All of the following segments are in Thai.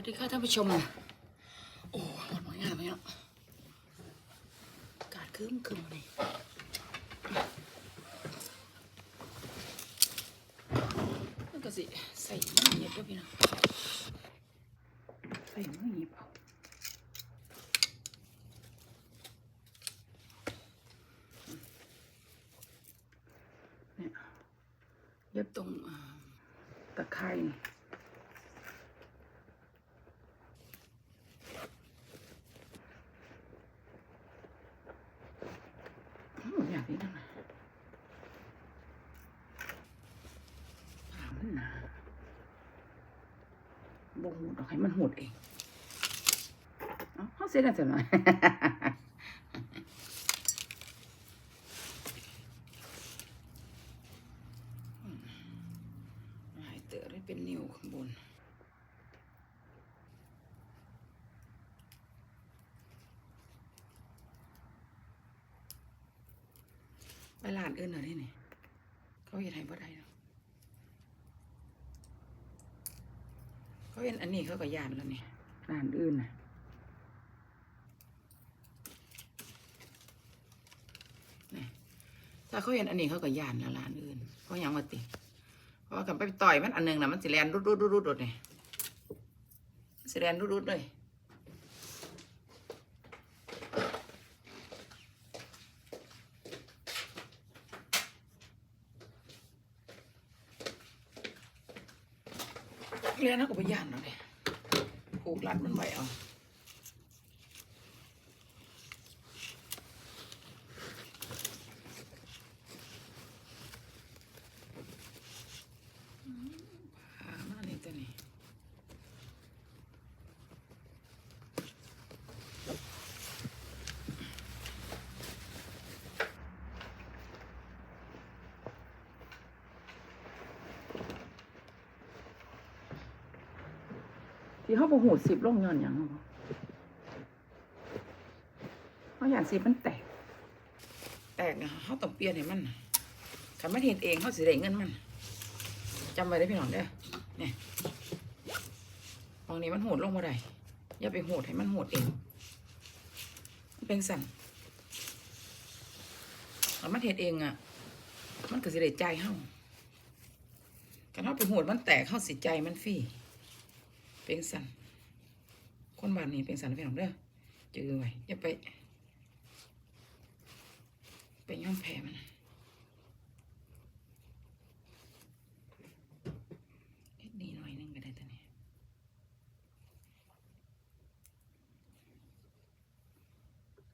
วัสดีค่ะท่านผู้ชม โอ้หมดหมดงานไหมเนาะอากาศคืมคืมเลยมันก็สิใส่มือหยิบด้วยพี่น้องใส่มือหยิบเนี่ยเย็บตรงตะไคร้นี่ อืมอยากนี้ทำไมถามมันนะบง หูดอกให้มันหูดเอง เอาเขาเสียกันจะหน่อย หายเต๋อได้เป็นนิ้วข้างบน ไปร้านอื่นเหรอนี่นี่เขาเห็นให้บ่ได้หรอกเขาเห็น อันนี้เขาก็ยานแล้วนี่ร้านอื่นน่ะนี่ถ้าเขาเห็นอันนี้เขาก็ยานแล้วร้านอื่นเขายังมาติ เพราะว่ากันไปต่อยมันอันหนึงนะมันสิแลนรุดรุดรุดรุดรุดนี่มันสิแลนรุดรุดเลยเรียนนักกับพยานเนาะเนี่ยผูกรัดมันไว้เอาอืมพามานี่ตัวนี้ ที่เขาบอกหูสิบลงย้อนหยังเขาอยากสิมันแตก แตกนะเขาต้องเปลี่ยนให้มันถ้ามันเห็นเองเขาสิได้เงินมันจำไว้ได้พี่น้องเด้อเนี่ยตรงนี้มันโหดลงมาได้อย่าไปโหดให้มันโหดเองมันเป็นสั่นถ้ามันเห็นเองอะ มันก็สิได้ใจเฮาการเอาไปโหดมันแตกเข้าสิใจมันฟรี เป็นสันคนบ้านนี้เป็นสันพี่น้องเด้อเจอไว้อย่าไป ไปย่อมแพ้มันเฮ็ดดีหน่อยหนึงก็ได้ตัวนี้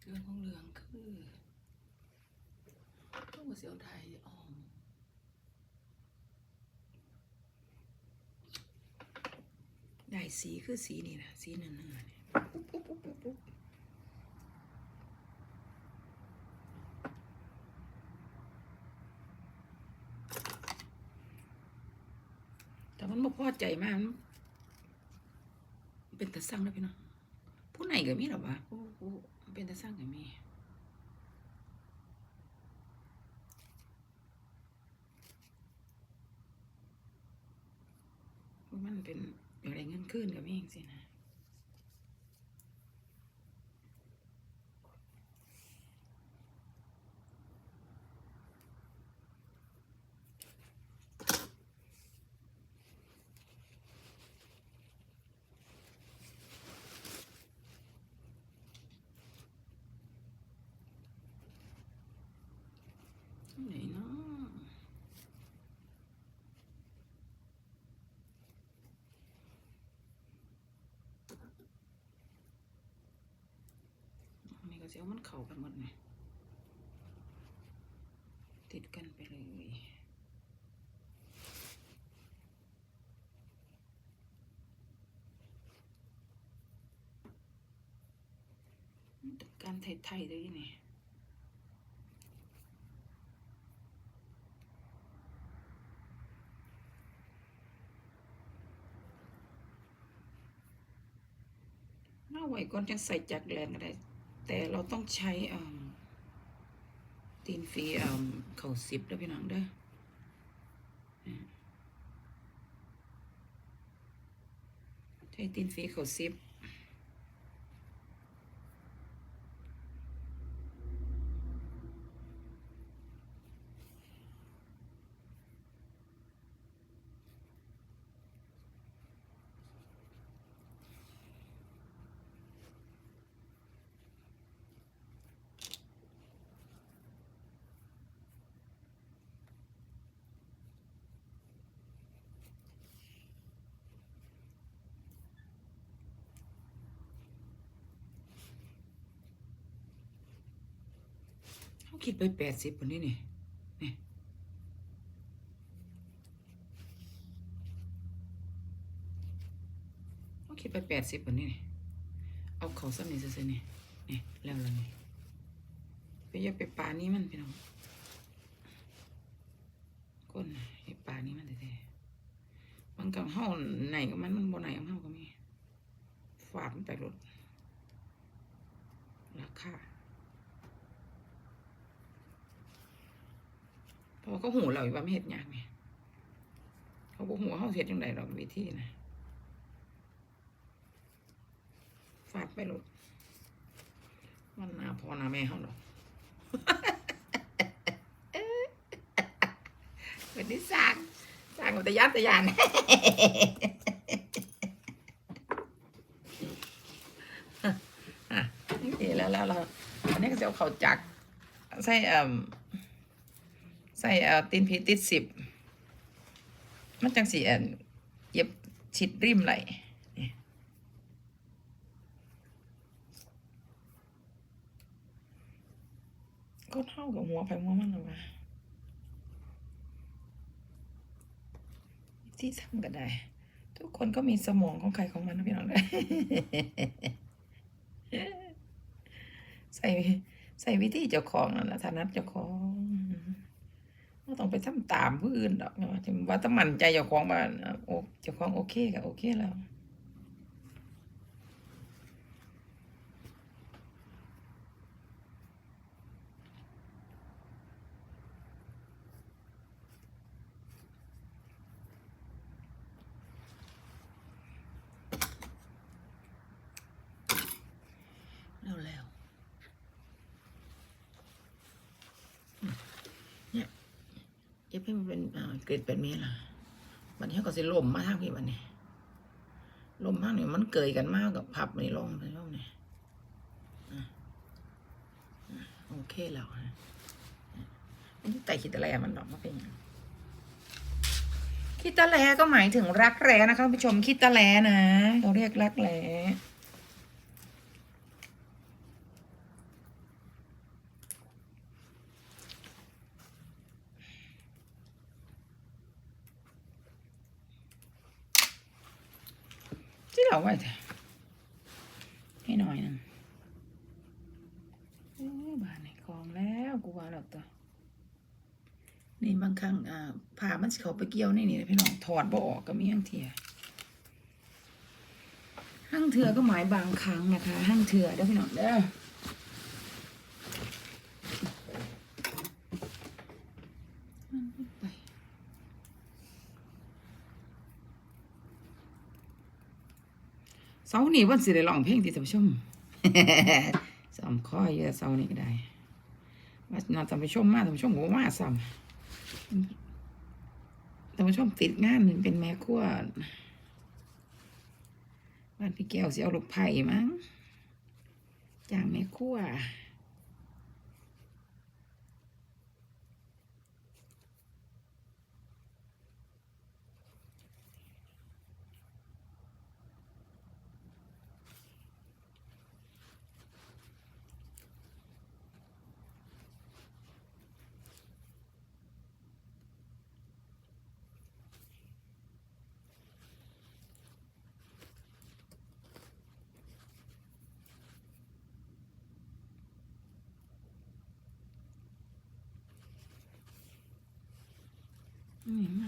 เรื่องของเรื่องคือต้องมาเสียวไทยออม ได้ สีคือสีนี่นะสีเนื้อเนื้อเนี่ยแต่มันบ่พอใจมาก เป็นตะสั่งนะพี่เนาะผู้ไหนก็มีหรอวะผู้ผู้มันเป็นตะสั่งก็มีมันเป็น อะไรเงินขึ้นกับมีจริงสินะ ไหนเนาะนี่ ก็เสียวมันเข้ากันหมดไงติดกันไปเลยมันเป็นการไทยๆเลยนี่เอาไว้ก่อนจังใส่จักรแลนก็ได้ แต่เราต้องใช้ตีนฟีเข่าสิบแล้วพี่น้องเด้อใช้ตีนฟีเข่าซิป คิดไปแปดสิบคนนี้นี่นี่เขาคิดไปแปดสิบคนนี้นี่เอาเขาซ้ำนี่ซื่อๆนี่นี่แล้วแล้วนี่ไปอย่าไปปลานี้มันพี่น้องก้นไอ้ปลานี้มันแท้ๆมันกับเฮาไหนกับมันมันบ่ไหนกับเฮาก็มีฝาดมันไปรถราคา เพราะเขาหูเราอยู่ว่าไม่เห็ดยากไงเขาบอกหูว่าเขาเห็ดยังไงเราวิธีนะฝาดไปหลดมันนาพอนาแม่เขาหรอกเป็นที่สร้างสร้างกับตะยันตยานอะนี่แล้วแล้วเราอันนี้ก็จะเอาเขาจักใส่เอ่อ ใส่เออตีนผีติดสิบมันจังสีอันเย็บชิดริมไหลก็เท่ากับหัวไปหัวมันหรอวะที่ทำก็ได้ ทุกคนก็มีสมองของใครของมันนะพี่น้องเลยใส่ใส่วิธีเจ้าของนั่นนะถนัดเจ้าของ ไม่ต้องไปทำตามผู้อื่นดอกเนาะถึงว่าถ้ามั่นใจเจ้าของบ้านอะโอ้เจ้าของโอเคก็โอเคแล้วแล้วอืมเนี่ย เย็บให้มันเป็นอ่ากริดแบบนี้ล่ะวันนี้เขาก็สิลมมาทางพี่วันนี้ลมมากเนี่ยมันเกยกันมากกับพับในี่ลงไปลงเนี่ยโอเคแล้วฮะอันนี้ไต่ขีดตะแลมันดอกมาเป็นยังคิดตะแลก็หมายถึงรักแร้นะคะผู้ชมคิดตะแลนะเราเรียกรักแร้ เราไว้แต่ให้หน่อยหนึงโอ้ยบานในคลองแล้วกูว่าแล้วตัวนี่บางครั้งอ่าผ่ามันสิเขาไปเกี่ยวในนี่นะพี่น้องถอดบ่ออกก็มีห้างเทียห้างเถื่อก็หมายบางครั้งนะคะห้างเถื่อเด้อพี่น้องเด้อมันไม่ไป เสาร์นี้วันสิได้ร้องเพลงที่ท่านผู้ชมสอมข้อเยอะเสาร์นี้ก็ได้ว่าน่าท่านผู้ชมมาท่านผู้ชมก็มาซ้ำท่านผู้ชมติดงานเป็นแม่ครัวบ้านพี่แก้วเสียเอาลูกไผ่มั้งจากแม่ครัว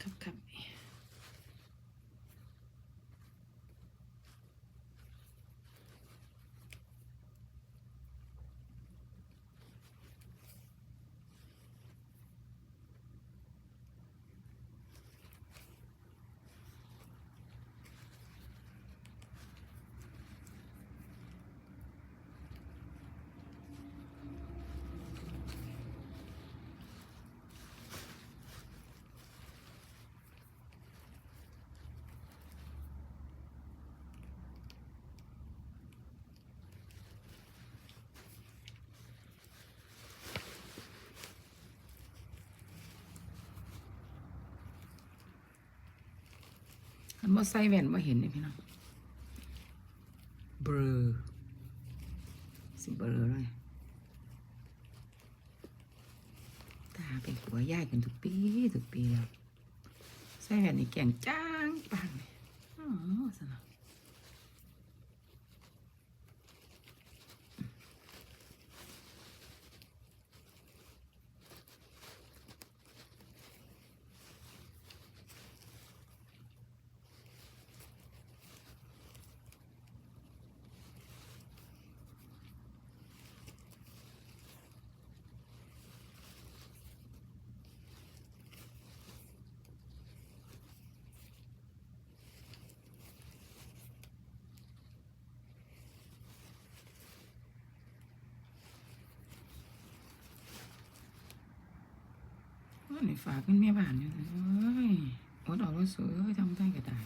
อืม บครับบ่ใส่แว่นบ่เห็นเลยพี่น้องเบลอสิเบลอเลยตาเป็นหัวย่ายกันทุกปีทุกปีแล้วใส่แว่นนี่แก่งจ้างปังเลยอ๋อสนะ นี่ฝากเป็นแม่บ้านอยู่เลยเอ้ยอดออกว่าสวยทำได้ก็ได้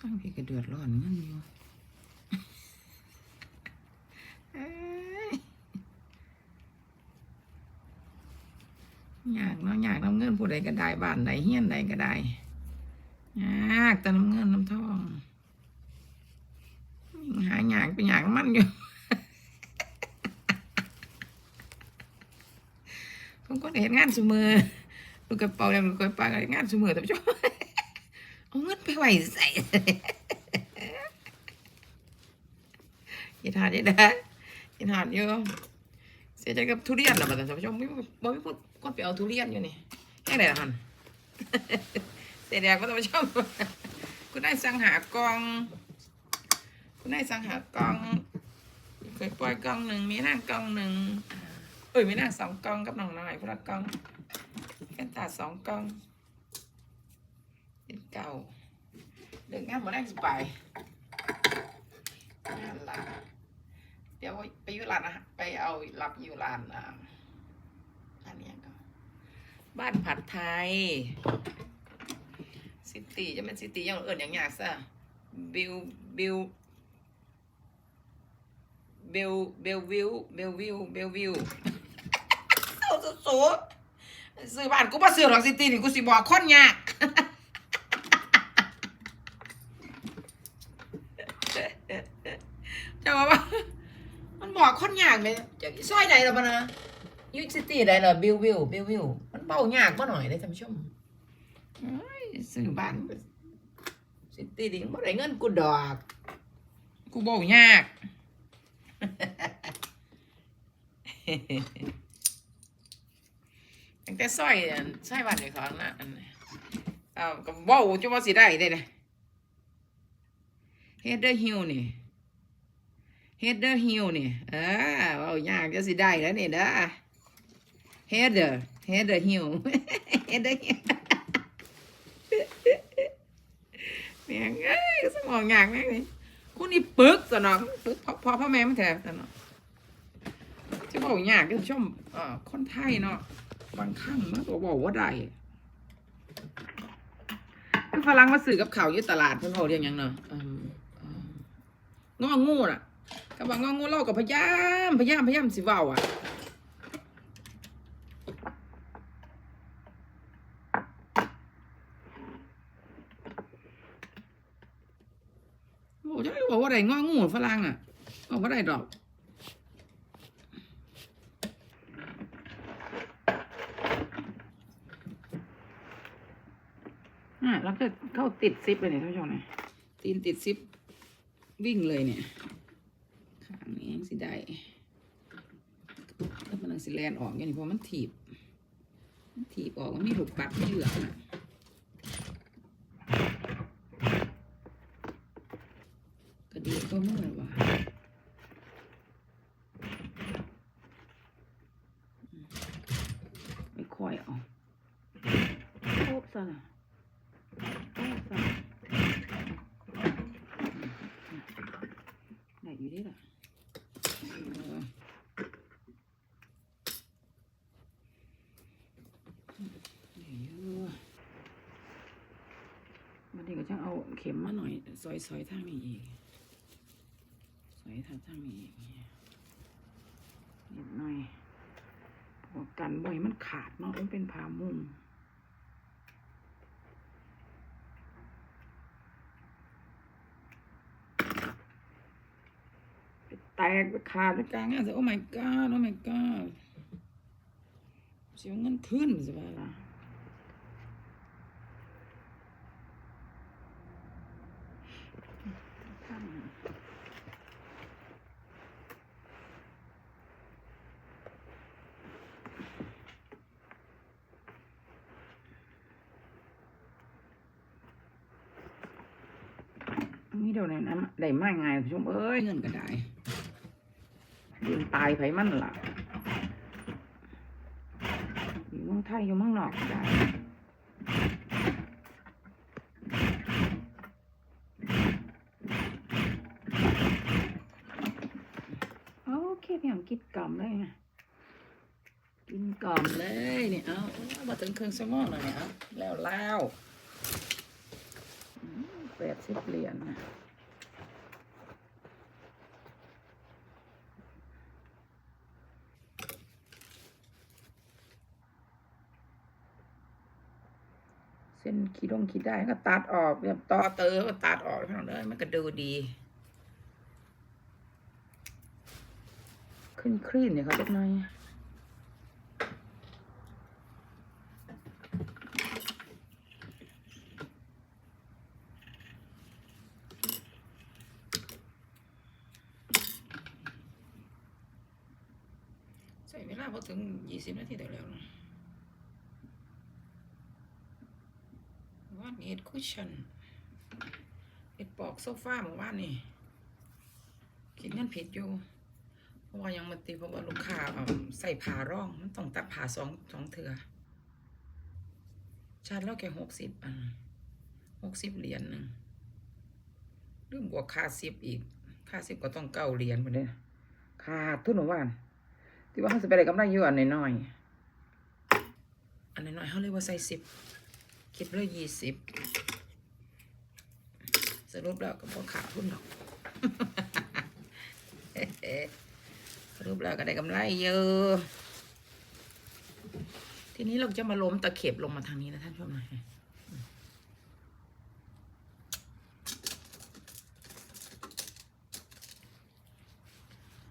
ตั้งพี่ก็เดือดร้อนเงินอยู่อยากเนาะอยากน้ำเงินผู้ใดก็ได้บ้านไหนเฮียนใดก็ได้อยากแต่น้ำเงินน้ำทองหาอยากไปอยากมันอยู่ ผมก็เห็นงานเสมอลูกกระเป๋าแล้วลูกกระเป๋าเฮ็ดงานเสมอแต่ไม่ชอบเอาเงินไปไหวใส่อย่าทานอย่าได้อย่าทานเยอะเสียใจกับทุเรียนนะบัดนี้ท่านผู้ชมไม่บ่ไม่พูดก็ไปเอาทุเรียนอยู่นี่แค่ไหนล่ะฮันเสียแดงก็ท่านผู้ชมคุณได้สั่งหากอง คุณได้สั่งหากองเคยปล่อยกองหนึ่งมีนั่งกองหนึ่ง เอ้ยไม่น่าสองกล่องกับน้องน้อยคนละกล่องแค่ตาสองกล่องเป็นเก่าเดินงานหมดแรงสบายงานละเดี๋ยวไปอยู่ร้านนะไปเอารับอยู่ร้านอ่าร้านเนี้ยก็บ้านผัดไทยซิตี้จะเป็นซิตี้ยังเอื่นอย่างยากซะบิวบิวเบลเบลวิวเบลวิวเบลวิว เอาสุดสูซื้อบ้านกูมาซื้อหรอกซิตี้นี่กูสิบอกคนยากจะว่าว่ามันบอกคนยากเลยจะซ งแต่ซอยซอยบ้านในของนะอันเอาก็เว้าจะว่าสิได้ได้เลยเฮดเดอร์ฮิลนี่เฮดเดอร์ฮิลนี่เออว้ายากจะสิได้แล้วนี่เด้อเฮดเดอร์เฮดเดอร์ฮิลเฮดเดอร์ฮิลเมียเอ้ยสมองยากแม่งเลยคุณนี่ปึกสนองปึกพอพอพ่อแม่มันแถบสนองจะบอกยากก็ชมเอ่อคนไทยเนาะ บางครั้งมันก็บอกว่าได้ฝรั่งมาซื้อกับเขาวอยู่ตลาดเพิ่นเขาเรียกยังเนาะอืมอืมงองูน่ะก็ว่างองูเราก็พยายามพยายามพยายามสิเว้าอะโอ้จะบอกว่าได้งองูฝรั่งอะบอกว่าได้ดอก อะแล้วก็เข้าติดซิปเลยเนี่ยท่านผู้ชมเนี่ยตีนติดซิปวิ่งเลยเนี่ยขางนี้ยังสิได้แล้วมันนังสิแลนออกอย่างนี้เพราะมันถีบ มันถีบออกมันมีหลุดปัดที่เหลือน่ะกระดีก็เมื่อว่ะไม่ค่อยเอาโอ้สนะ ไดีล่ะมันนี้ก็จะเอาเข็มมาหน่อยซอยซอยทางนี้อีกซอยทางทางนี้อีกนิดหน่อยพออกกันบ่อยมันขาดเนาะมันเป็นผ้ามุงไปแต กไปขาดไปกลางอะสิโอ้ my god โอ้ my god เสียเงินคืนสิว่าล่ะมีเดี๋ยวไหนนะได้มาไงายผู้ชมเอ้ยเงินก็ได้เดิน ตายไผมันล่ะอยู่เมืองไทยอยู่เมืองนอกได้โอเคพี่หอมกินกล่อมเลยไงกินกล่อมเลยเนี่ยเอามาถึงเครื่องสมองแล้วเนี่ยเอาแล้วแล้วแปดสิบเหรียญนะ ส้นขีดงขีดได้ก็ตัดออกแบบต่อเตอก็ตัดออกพี่น้งเลยมันก็ดูดี ขึ้นคลื่นเนี่ยเขาเล็กน้อยใส่เวลาพอถึงยี่สิบนาทีเดียวแล้วนะว่านเอ็ด คุชชั่นเอ็ดปอกโซฟาเมื่อวานนี่คิดเงินผิดอยู่ เพราะว่ายังมันตีเพราะว่าลูกค้าใส่ผ่าร่อง มันต้องตัดผ่าสองสองเถื่อชาร์จแล้วแค่หกสิบอะหกสิบเหรียญหนึ่งเรื่องบวกค่าสิบอีก ค่าสิบก็ต้องเก้าเหรียญหมดเลยขาดทุนหนูว่านที่ว่าเขาจะไปได้กำไรเยอะอันน้อยๆอันน้อยๆเขาเรียกว่าใส่สิบคิดเลยยี่สิบ สรุปแล้วก็พอขาดทุนหรอกสรุปแล้วก็ได้กำไรเยอะ ทีนี้เราจะมาล้มตะเข็บลงมาทางนี้นะท่านผู้ชมนะ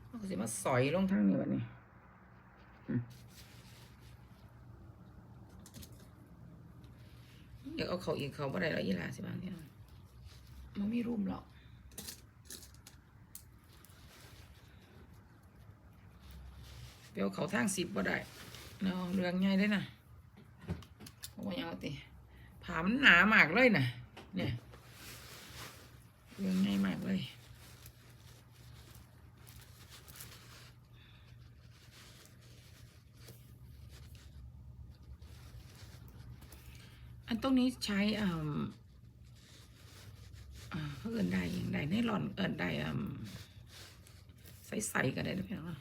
เราก็จะมาสอยลงทางนี้แบบนี้อืมเดี๋ยวเอาเขาอีกเขาบ่ได้แล้วยี่ลาสิบางเนี่ย มันไม่รุมหรอกเดี๋ยวเขาทางสิบบ่ได้เนาะเรื่องใหญ่เลยนะเพราะว่ายังเอาติผามันหนามากเลยนะเนี่ยเรื่องใหมากเลยอันตรงนี้ใช้อ่า เอื่นใดอยังได้ในหล่อนเอื่นใดอ่าใสๆก็ได้นะพี่น้องเนาะ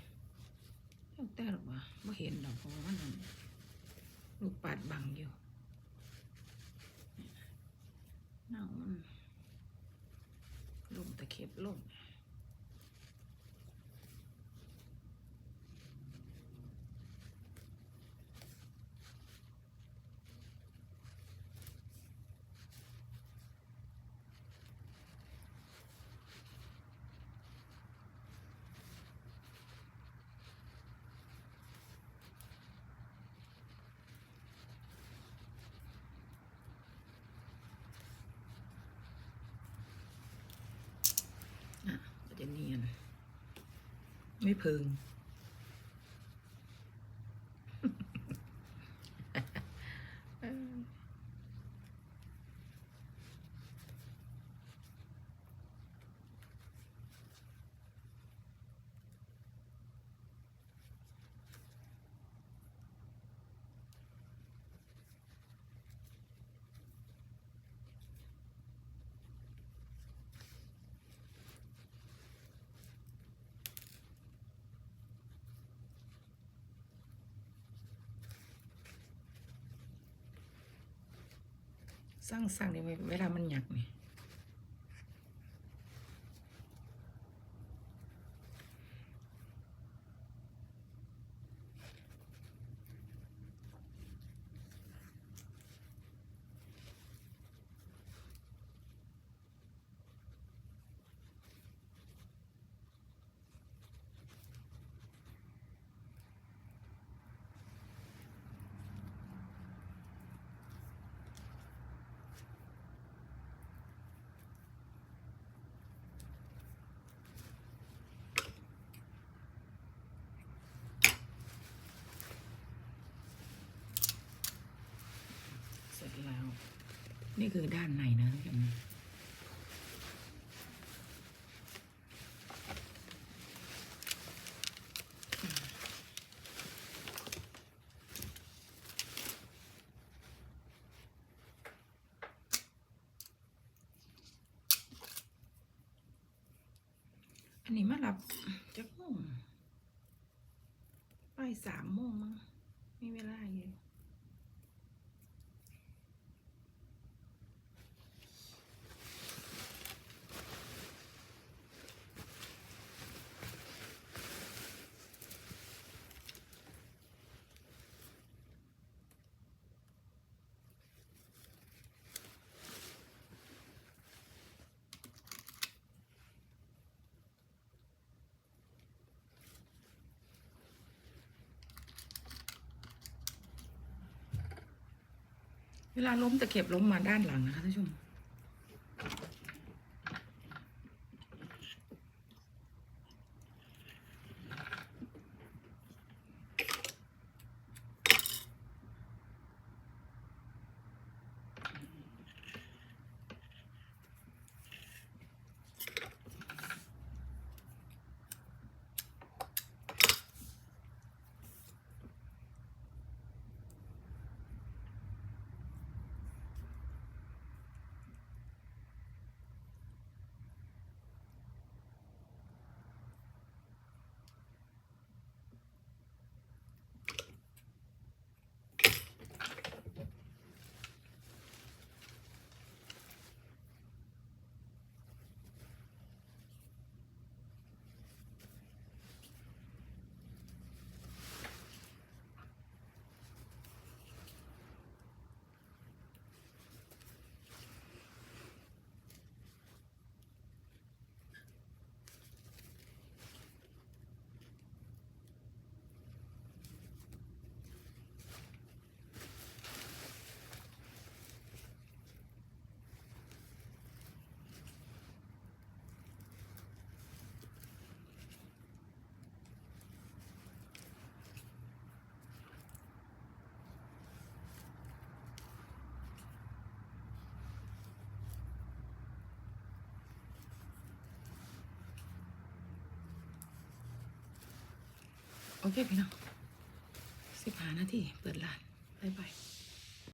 แต่หรอกวะไม่เห็นดอกเพราะว่ามันลูกปัดบังอยู่เน่ามันลมตะเข็บลมอะก็จะเนียน ไม่พึง สร้างสร้างเนี่ยเวลามันหยักนี่ นี่คือด้านในนะท่านผู้ชมอันนี้มารับจักโมงไปสามโมงมั้งมีเวลาอยู่ เวลาล้มตะเข็บล้มมาด้านหลังนะคะท่านผู้ชม โอเคพี่น้องสิบห้านาทีเปิดร้านบ๊ายบาย